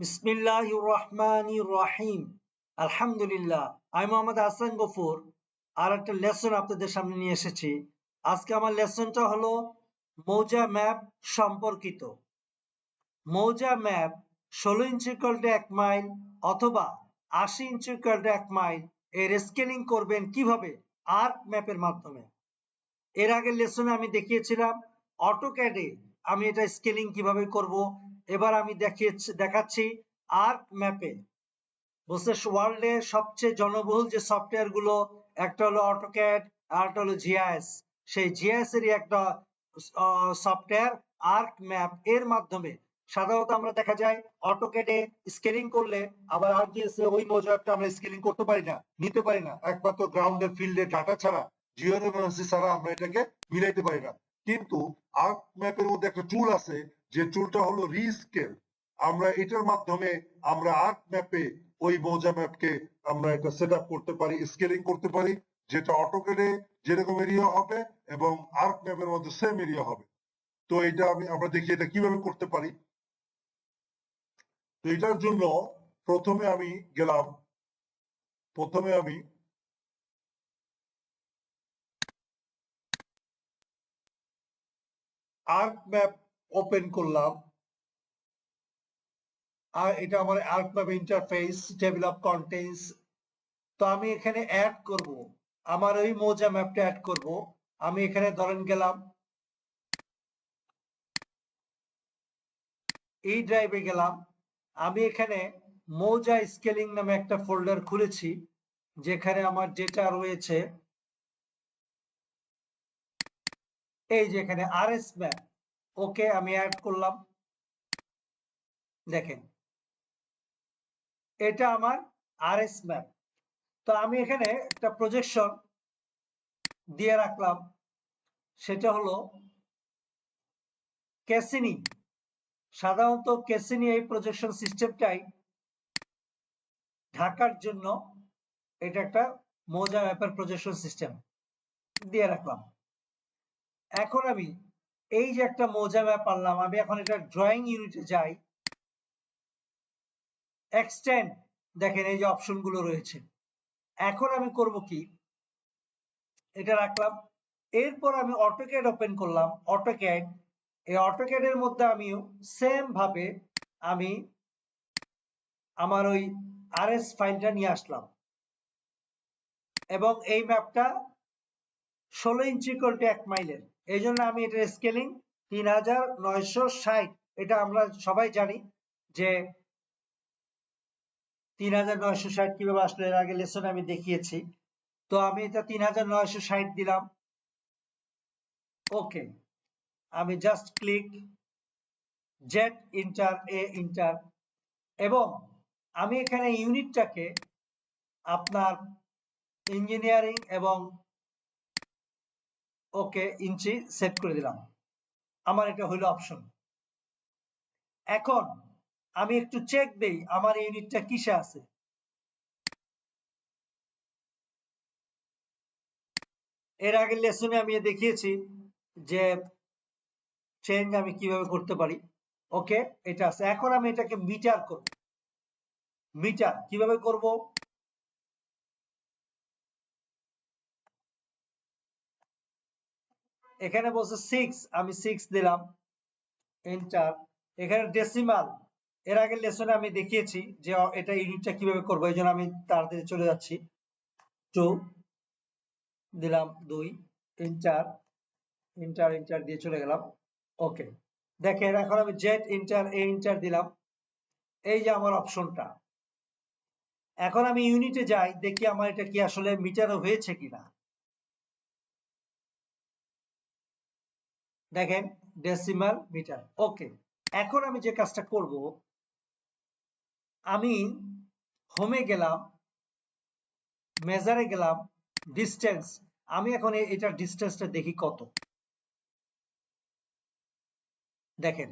বিসমিল্লাহ আলহামদুলিল্লাহ, আমি মোহাম্মদ হাসান গফুর। আর একটা লেসন আপনাদের সামনে নিয়ে এসেছি। আজকে আমার লেসনটা হলো মৌজা ম্যাপ সম্পর্কিত। মৌজা ম্যাপ ষোলো ইঞ্চি কল্টে এক মাইল অথবা আশি ইঞ্চি কল্টে এক মাইল এর স্কেলিং করবেন কীভাবে? আর্ক ম্যাপের মাধ্যমে। এর আগের লেসনে আমি দেখিয়েছিলাম অটোক্যাডে আমি এটা স্কেলিং কীভাবে করব? এবার আমি দেখিয়েছি দেখাচ্ছি আর্ক ম্যাপে বুঝতে ওয়ার্ল্ডে সবচেয়ে জনবহুল যে সফটওয়্যারগুলো, একটা হলো অটোক্যাড আর একটা হলো জিআইএস সেই জিআইএস এরই একটা সফটওয়্যার আর্ক ম্যাপ এর মাধ্যমে। সাধারণত আমরা দেখা যায় অটোক্যাডে স্কেলিং করলে, আবার আরজিএস এ ওই মজাবটা আমরা স্কেলিং করতে পারি না, নিতে পারি না। একমাত্র গ্রাউন্ডের ফিল্ডে ডাটা ছাড়া জিওনোগ্রাফি ছাড়া আমরা এটাকে মিলাইতে পারি না। কিন্তু আর্ক ম্যাপের মধ্যে একটা টুল আছে যে টুলটা হলো রিস্কেল আমরা এটার মাধ্যমে আমরা আর্ক ম্যাপে ওই মৌজা ম্যাপকে আমরা এটা সেট করতে পারি স্কেলিং করতে পারি, যেটা অটোকেডে যেরকম এরিয়া হবে এবং আর্ক ম্যাপের মধ্যে সেম এরিয়া হবে। তো এটা আমি, আমরা দেখি এটা কীভাবে করতে পারি। তো এটার জন্য প্রথমে আমি গেলাম, প্রথমে আমি আর্ক ম্যাপ ওপেন করলাম। আর এটা আমার ArcMap interface of contents তো আমি এখানে অ্যাড করব। আমার ওই মৌজা ম্যাপটা অ্যাড করব। আমি এখানে ধরেন গেলাম। এই ড্রাইভে গেলাম। আমি এখানে মৌজা স্কেলিং নামে একটা ফোল্ডার খুলেছি, যেখানে আমার ডেটা রয়েছে। এই যে এখানে আর এস ম্যাপ ওকে আমি অ্যাড করলাম। দেখেন। এটা আমার আর এস ম্যাপ তো আমি এখানে একটা প্রজেকশন দিয়ে রাখলাম। সেটা হলো ক্যাসিনি সাধারণত ক্যাসিনি এই প্রজেকশন সিস্টেমটাই ঢাকার জন্য এটা একটা মৌজা ম্যাপের প্রজেকশন সিস্টেম দিয়ে রাখলাম। এখন আমি এই যে একটা মৌজা ম্যাপ আনলাম আমি এখন এটা ড্রয়িং ইউনিটে যাই। এক্সটেন্ড দেখেন এই যে অপশনগুলো রয়েছে। এখন আমি করব কি? এটা রাখলাম। এরপর আমি অটোক্যাড ওপেন করলাম। অটোক্যাড এই অটোক্যাড এর মধ্যে আমিও সেম ভাবে আমি আমার ওই আরএস ফাইলটা নিয়ে আসলাম। এবং এই ম্যাপটা ষোলো ইঞ্চি করতে এক মাইলের এই জন্য আমি এটার স্কেলিং তিন হাজার নয়শো ষাট। এটা আমরা সবাই জানি যে তিন হাজার নয়শো ষাট কীভাবে আসলো, এর আগে লেসন আমি দেখিয়েছি। তো আমি এটা তিন হাজার নয়শো ষাট দিলাম। ওকে, আমি জাস্ট ক্লিক জেট ইন্টার এ ইন্টার। এবং আমি এখানে ইউনিটটাকে আপনার ইঞ্জিনিয়ারিং এবং ওকে ইঞ্চি সেট করে দিলাম। আমার এটা হইল অপশন এখন আমি একটু চেক দেই আমার ইউনিটটা কিসে আছে। এর আগের লেসনে আমি দেখিয়েছি যে চেঞ্জ আমি কীভাবে করতে পারি। ওকে, এটা আছে। এখন আমি এটাকে মিটার করব। মিটার কীভাবে করব? এখানে বলছে সিক্স আমি সিক্স দিলাম এন্টার এখানে ডেসিমাল এর আগে লেসনে আমি দেখিয়েছি যে এটা ইউনিটটা কীভাবে করব, এই জন্য আমি তাড়াতাড়ি চলে যাচ্ছি। টু দিলাম, দুই ইন্টার ইন্টার ইন্টার দিয়ে চলে গেলাম। ওকে দেখেন এখন আমি জেট ইন্টার এ ইন্টার দিলাম। এই যে আমার অপশনটা এখন আমি ইউনিটে যাই, দেখি আমার এটা কি আসলে মিটারও হয়েছে কিনা। দেখেন ডেসিমাল মিটার ওকে এখন আমি যে কাজটা করব, আমি হোমে গেলাম মেজারে গেলাম ডিস্টেন্স আমি এখন এটার ডিস্টেন্সটা দেখি কত। দেখেন,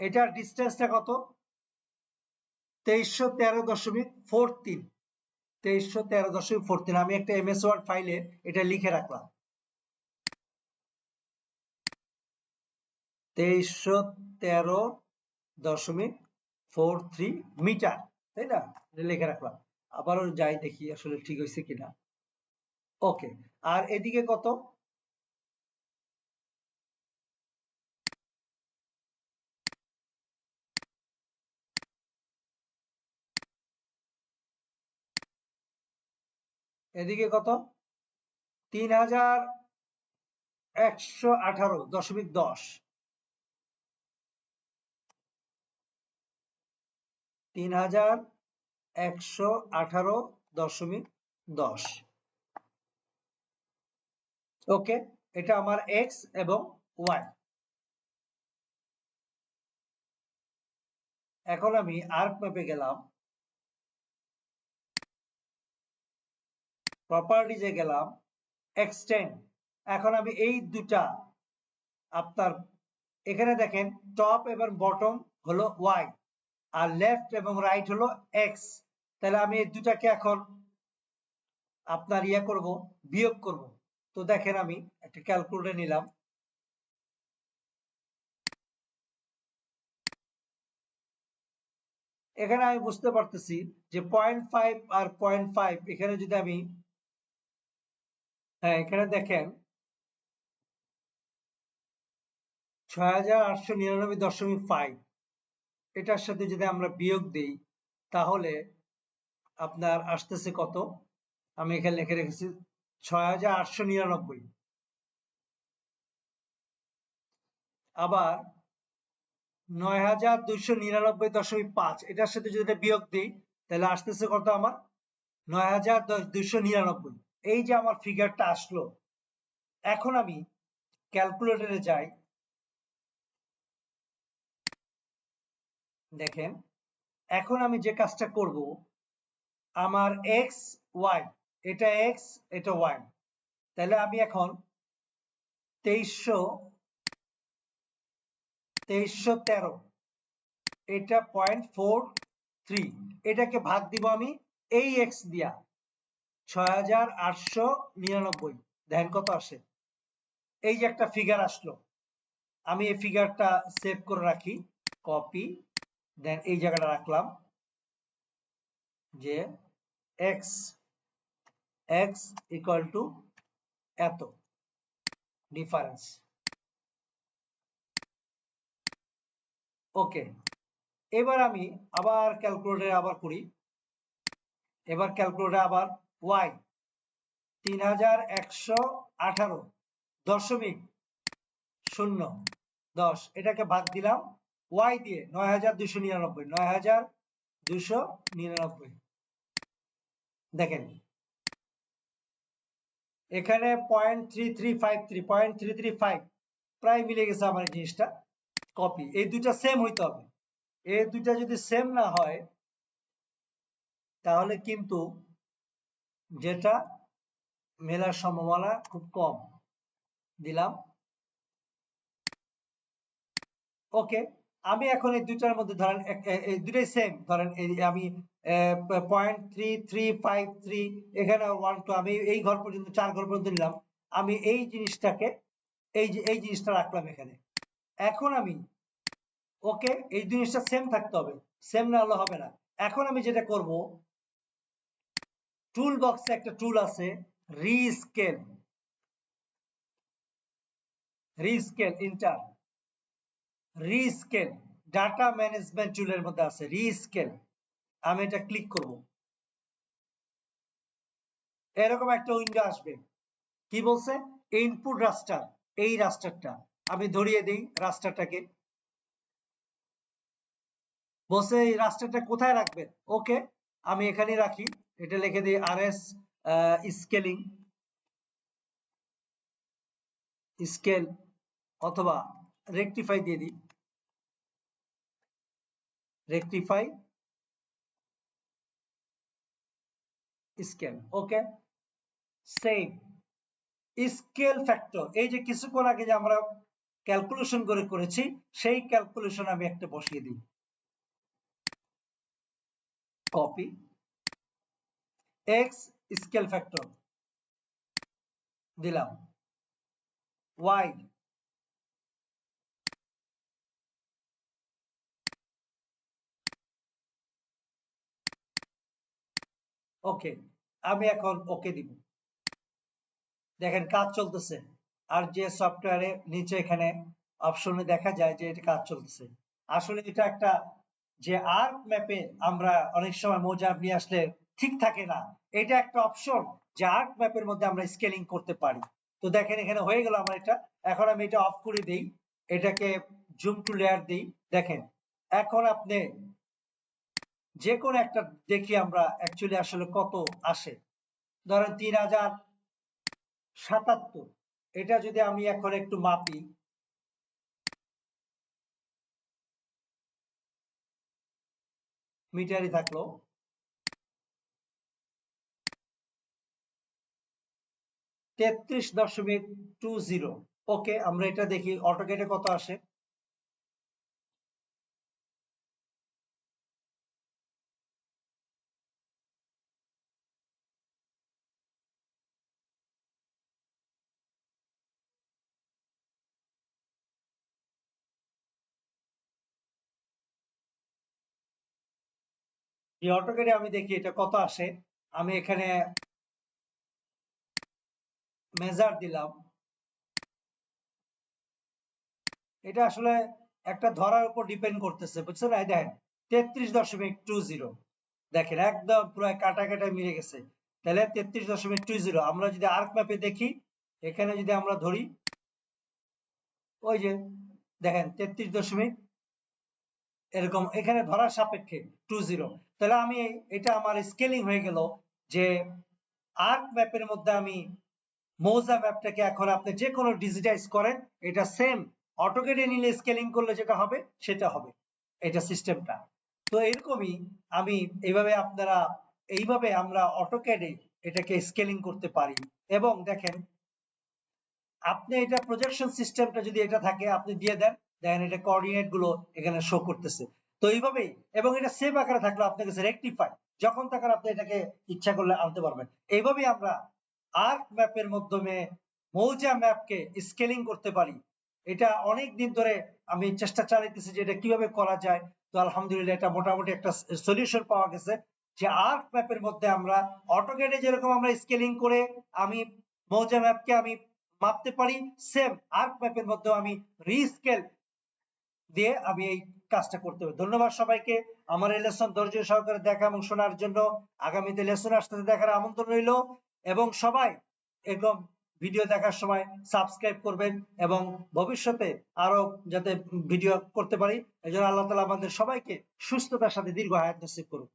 এটার ডিস্টেন্সটা কত? তেইশশো তেরো দশমিক ফোর তিন। তেইশশো তেরো দশমিক ফোর তিন। আমি একটা এমএস ওয়ার্ড ফাইলে এটা লিখে রাখলাম। তেইশশো তেরো দশমিক ফোর থ্রি মিটার, তাই না? লিখে রাখলাম। আবারও যাই দেখি আসলে ঠিক হয়েছে কিনা। ওকে, আর এদিকে কত? এদিকে কত? তিন হাজার একশো আঠারো দশমিক দশ। তিন হাজার একশো আঠারো দশমিক দশ। ওকে, এটা আমার এক্স এবং ওয়াই। এখন আমি আর্ক ম্যাপে গেলাম। প্রপার্টিজে গেলাম। এক্সটেন্ড। এখন আমি এই দুটা আপনার, এখানে দেখেন, টপ এবং বটম হলো ওয়াই। আর লেফট এবং রাইট হলো এক্স তাহলে আমি এই দুটাকে এখন আপনার ইয়ে করব, বিয়োগ করব। তো দেখেন আমি একটা ক্যালকুলেটর নিলাম। এখানে আমি বুঝতে পারতেছি যে পয়েন্ট ফাইভ আর পয়েন্ট ফাইভ এখানে যদি আমি হ্যাঁ এখানে দেখেন ছয় হাজার আটশো নিরানব্বই দশমিক ফাইভ এটার সাথে যদি আমরা বিয়োগ দিই, তাহলে আপনার আসতেছে কত? আমি এখানে লিখে রেখেছি ছয় হাজার আটশো নিরানব্বই। আবার নয় হাজার দুইশো নিরানব্বই দশমিক পাঁচ, এটার সাথে যদি বিয়োগ দিই, তাহলে আসতেছে কত আমার? নয় হাজার দুইশো নিরানব্বই। এই যে আমার ফিগারটা আসলো, এখন আমি ক্যালকুলেটরে যাই দেখেন, এখন আমি যে কাজটা করব, আমার এক্স ওয়াই এটা এক্স এটা ওয়াই তাহলে আমি এখন তেইশশো তেইশশো তেরো, এটা পয়েন্ট ফোর থ্রি এটাকে ভাগ দিব আমি এই এক্স দিয়া, ছয় হাজার আটশো নিরানব্বই, দেখেন কত আসে, এই যে একটা ফিগার আসলো, আমি এই ফিগারটা সেভ করে রাখি কপি দেন এই জায়গাটা রাখলাম যে এক্স এক্স ইকুয়াল টু এত ডিফারেন্স ওকে এবার আমি আবার ক্যালকুলেটরে আবার করি। এবার ক্যালকুলেটরে আবার ওয়াই তিন হাজার একশো আঠারো দশমিক শূন্য দশ। এটাকে ভাগ দিলাম। ওয়াই দিয়ে নয় হাজার দুশো নিরানব্বই, নয় হাজার দুশো নিরানব্বই। দেখেন। এখানে point three three five three point three three five প্রায় মিলে গেছে আমার জিনিসটা। কপি এই দুইটা সেম হইতে হবে। এই দুইটা যদি সেম না হয়, তাহলে কিন্তু যেটা মেলার সম্ভাবনা খুব কম। দিলাম। ওকে আমি এখন এই দুইটার মধ্যে ধরেন এই দুটাই সেম ধরেন আমি point three three five three এখানে ওয়ান টু আমি এই ঘর পর্যন্ত, চার ঘর পর্যন্ত নিলাম। আমি এই জিনিসটাকে, এই যে, এই জিনিসটা রাখলাম এখানে। এখন আমি, ওকে, এই জিনিসটা সেম থাকতে হবে। সেম না হলে হবে না। এখন আমি যেটা করব টুল বক্সে একটা টুল আছে rescale rescale enter rescale data management টুলের মধ্যে আছে রিস্কেল আমি এটা ক্লিক করব। এরকম একটা উইন্ডো আসবে। কি বলছে? ইনপুট রাস্টার এই রাস্টারটা আমি ধরিয়ে দিই রাস্টারটাকে বসে এই রাস্টারটা কোথায় রাখবেন ওকে আমি এখানে রাখি। এটা লিখে দিই আর এস স্কেলিং স্কেল অথবা রেকটিফাই দিয়ে দিই। Rectify scale okay save scale factor এই যে কিছুক্ষণ আগে যে আমরা ক্যালকুলেশন করে করেছি, সেই ক্যালকুলেশন আমি একটা বসিয়ে দিই। কপি এক্স স্কেল ফ্যাক্টর দিলাম। ওয়াই ওকে, আমি এখন ওকে দিব। দেখেন, কাজ চলতেছে। আর যে সফটওয়্যারে নিচে এখানে অপশনে দেখা যায় যে এটা কাজ চলতেছে। আসলে এটা একটা যে আর্ক ম্যাপে আমরা অনেক সময় মোজা নিয়ে আসলে ঠিক থাকে না। এটা একটা অপশন যে আর্ক ম্যাপের মধ্যে আমরা স্কেলিং করতে পারি। তো দেখেন, এখানে হয়ে গেল আমার এটা। এখন আমি এটা অফ করে দেই। এটাকে জুম টু লেয়ার দিই। দেখেন, এখন আপনি যে কোনো একটা দেখি আমরা অ্যাকচুয়ালি আসলে কত আসে। ধরেন তিন হাজার সাতাত্তর, এটা যদি আমি এখন একটু মাপি, মিটারই থাকল, তেত্রিশ দশমিক টু জিরো। ওকে, আমরা এটা দেখি অটোকেটে কত আসে? এই অটোকেটে আমি দেখি এটা কত আসে। আমি এখানে মেজার দিলাম। এটা আসলে একটা ধরার উপর ডিপেন্ড করতেছে বুঝছেন এই দেখেন, তেত্রিশ দশমিক টু জিরো। দেখেন, একদম পুরো কাটা কাটা মিলে গেছে। তাহলে তেত্রিশ দশমিক টু জিরো, আমরা যদি আর্ক ম্যাপে দেখি, এখানে যদি আমরা ধরি, ওই যে, দেখেন, তেত্রিশ দশমিক, এরকম, এখানে ধরার সাপেক্ষে, টু জিরো। তাহলে আমি এটা আমার স্কেলিং হয়ে গেল যে আর্ক ম্যাপের মধ্যে আমি মৌজা ম্যাপটাকে এখন আপনি যে কোনো ডিজিটাইজ করেন, এটা সেম অটোকেটে নিলে স্কেলিং করলে যেটা হবে, সেটা হবে। এটা সিস্টেমটা তো এরকমই আমি এইভাবে আপনারা, এইভাবে আমরা অটোকেডে এটাকে স্কেলিং করতে পারি। এবং দেখেন, আপনি এটা প্রজেকশন সিস্টেমটা যদি এটা থাকে, আপনি দিয়ে দেন, দেখেন এটা কোঅর্ডিনেটগুলো এখানে শো করতেছে। তো এইভাবেই, এবং এটা সেভ আকারে থাকলে আপনার কাছে রেকটিফাই যখন তখন আপনি এটাকে ইচ্ছা করলে আনতে পারবেন। এইভাবেই আমরা আর্ক ম্যাপের মাধ্যমে মৌজা ম্যাপকে স্কেলিং করতে পারি। এটা অনেক দিন ধরে আমি চেষ্টা চালাইতেছি যে এটা কীভাবে করা যায়। তো আলহামদুলিল্লাহ এটা মোটামুটি একটা সলিউশন পাওয়া গেছে যে আর্ক ম্যাপের মধ্যে আমরা অটোকেটে যেরকম আমরা স্কেলিং করে আমি মৌজা ম্যাপকে আমি মাপতে পারি সেম আর্ক ম্যাপের মধ্যে আমি রিস্কেল দিয়ে আমি এই কাজটা করতে হবে। ধন্যবাদ সবাইকে। আমার এই লেসন ধৈর্য সহকারে দেখা এবং শোনার জন্য আগামীতে লেসন আসতে দেখার আমন্ত্রণ রইল এবং সবাই এরকম ভিডিও দেখার সময় সাবস্ক্রাইব করবেন এবং ভবিষ্যতে আরও যাতে ভিডিও করতে পারি। এই জন্য আল্লাহ তালা আমাদের সবাইকে সুস্থতার সাথে দীর্ঘ হায়াত নসিব করুন